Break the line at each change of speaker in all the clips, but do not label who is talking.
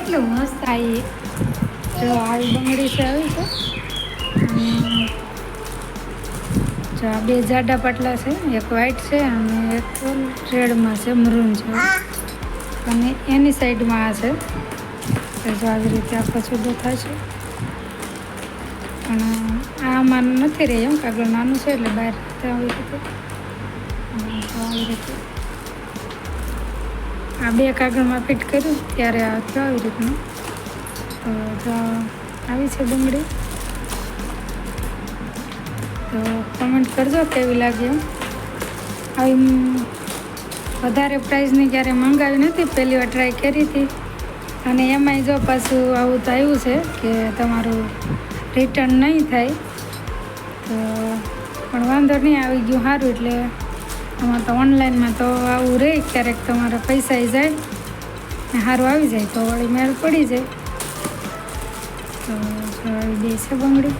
કેટલું મસ્ત આવી જો આવી બંગડી છે આવી છે જો આ બે જાડા પાટલા છે, એક વ્હાઈટ છે અને એક રેડમાં છે મરૂન છે. અને એની સાઈડમાં આ છે. જો આવી રીતે આખો છૂટો છે પણ આમાં નથી રહી એમ કાગળ નાનું છે એટલે બહાર આવી રીતે આવી રીતે. આ બે કાગળમાં ફિટ કર્યું ત્યારે આ થયો આવી રીતનું. તો આવી છે બંગડી તો કમેન્ટ કરજો કેવી લાગી આવી વધારે પ્રાઇઝની ક્યારે મંગાવી નથી, પહેલી વાર ટ્રાય કરી હતી. અને એમાંય જો પાછું આવું તો આવ્યું છે કે તમારું રિટર્ન નહીં થાય. તો, પણ વાંધો નહીં, આવી ગયું સારું એટલે આમાં તો ઓનલાઈનમાં તો આવું રહે, ક્યારેક તમારા પૈસા જાય ને સારું આવી જાય તો વળી મેળ પડી જાય. તો આવી દે છે બંગડી.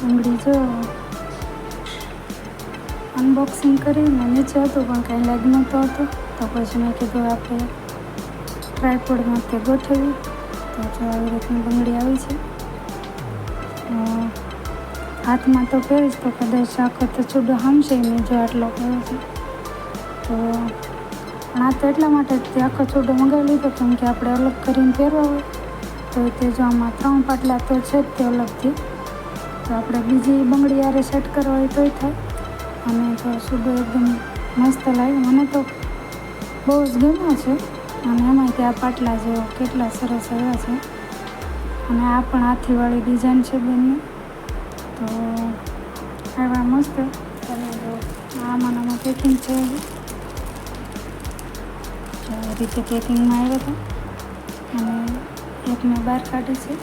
બંગડી જો અનબોક્સિંગ કરીને નીચે હતું પણ કાંઈ લાગ નહોતો હતો તો પછી મેં કીધું આપણે ટ્રાયપોડમાં તે ગોઠવી તો જો આવી રીતની બંગડી આવી છે. હાથમાં તો પહેરીશ તો કદાચ આખો તો છૂડો હામશે નહીં જો આટલો પહેરો છે. તો આ તો એટલા માટે તે આખો છૂડો મંગાવી લીધો કેમ કે આપણે અલગ કરીને પહેરવા હોય. તો તે જો આમાં ત્રણ પાટલા તો છે જ તે અલગથી. તો આપણે બીજી બંગડી યારે સેટ કરવા હોય તોય થાય. અને તો સુડો એકદમ મસ્ત લાગે મને તો બહુ જ ગમ્યો છે. અને એમાંય ત્યાં પાટલા જેવો કેટલા સરસ આવ્યા છે. અને આ પણ હાથીવાળી ડિઝાઇન છે બેનની તો આવ્યા મસ્ત. અને જો આમાં આમાં પેકિંગ છે. રીતે પેકિંગમાં આવ્યા હતા. અને એક મેં બહાર કાઢી છે.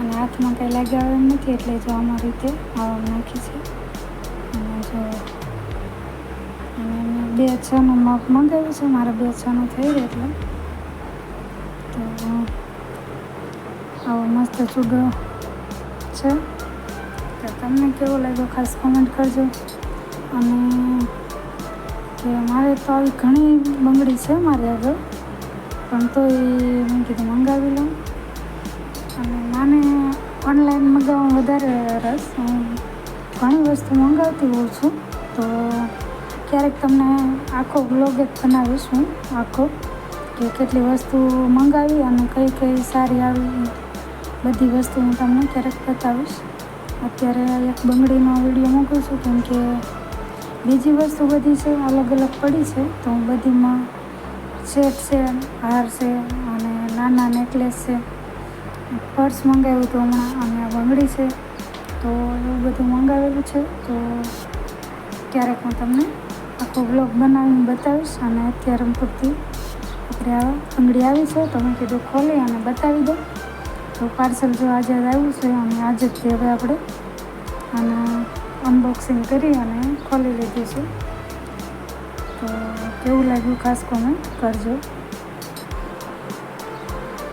અને હાથમાં કંઈ લાગ્યા એમ નથી એટલે જો આમાં રીતે આવા નાખી છે. અને જો અને મેં બે છનું મગ મંગાવ્યું છે. મારે બે છનું થઈ ગયું એટલે તો આવો મસ્ત ચૂડો છે. તો તમને કેવો લાગ્યો? ખાસ કોમેન્ટ કરજો. અને કે મારે તો આવી ઘણી બંગડી છે મારી આગળ. પણ તો એ મેં કીધું મંગાવી લઉં. અને મને ઓનલાઈન મંગાવવામાં વધારે રસ. હું ઘણી વસ્તુ મંગાવતી હોઉં છું. તો ક્યારેક તમને આખો બ્લોગ જ બનાવીશ હું, આખો, કે કેટલી વસ્તુ મંગાવી અને કઈ કઈ સારી આવી બધી વસ્તુ હું તમને ક્યારેક બતાવીશ. અત્યારે એક બંગડીનો વીડિયો મૂકું છું કેમ કે બીજી વસ્તુ બધી છે, અલગ અલગ પડી છે, તો હું બધીમાં સેટ છે, હાર છે અને નાના નેકલેસ છે, પર્સ મંગાવ્યું હતું હમણાં અને આ બંગડી છે, તો એવું બધું મંગાવેલું છે, તો ક્યારેક હું તમને આખો બ્લોગ બનાવીને બતાવીશ અને અત્યારે પૂરતી આપણે આ બંગડી આવી છે, તો મેં કીધું ખોલી અને બતાવી દો તો પાર્સલ જો આજે આવ્યું છે અને આજે જ હવે આપણે. અને અનબોક્સિંગ કરી અને ખોલી લીધું છે. તો કેવું લાગ્યું ખાસ કોમેન્ટ કરજો.